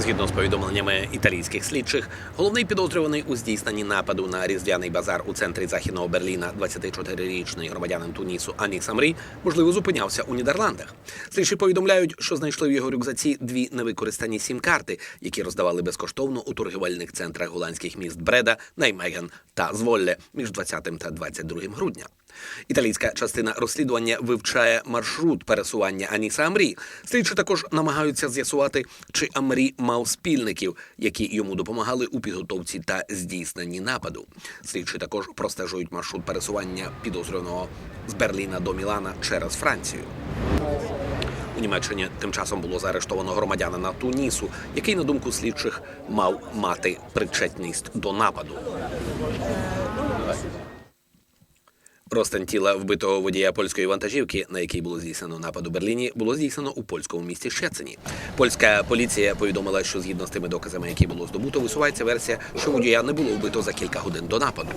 Згідно з повідомленнями італійських слідчих, головний підозрюваний у здійсненні нападу на різдвяний базар у центрі західного Берліна, 24-річний громадянин Тунісу Анік Самрі, можливо, зупинявся у Нідерландах. Слідчі повідомляють, що знайшли в його рюкзаці дві невикористані сім-карти, які роздавали безкоштовно у торгівельних центрах голландських міст Бреда, Наймеген та Зволле між 20 та 22 грудня. Італійська частина розслідування вивчає маршрут пересування Аніса Амрі. Слідчі також намагаються з'ясувати, чи Амрі мав спільників, які йому допомагали у підготовці та здійсненні нападу. Слідчі також простежують маршрут пересування підозрюваного з Берліна до Мілана через Францію. У Німеччині тим часом було заарештовано громадянина Тунісу, який, на думку слідчих, мав мати причетність до нападу. Розтин тіла вбитого водія польської вантажівки, на якій було здійснено напад у Берліні, було здійснено у польському місті Щецині. Польська поліція повідомила, що згідно з тими доказами, які було здобуто, висувається версія, що водія не було вбито за кілька годин до нападу.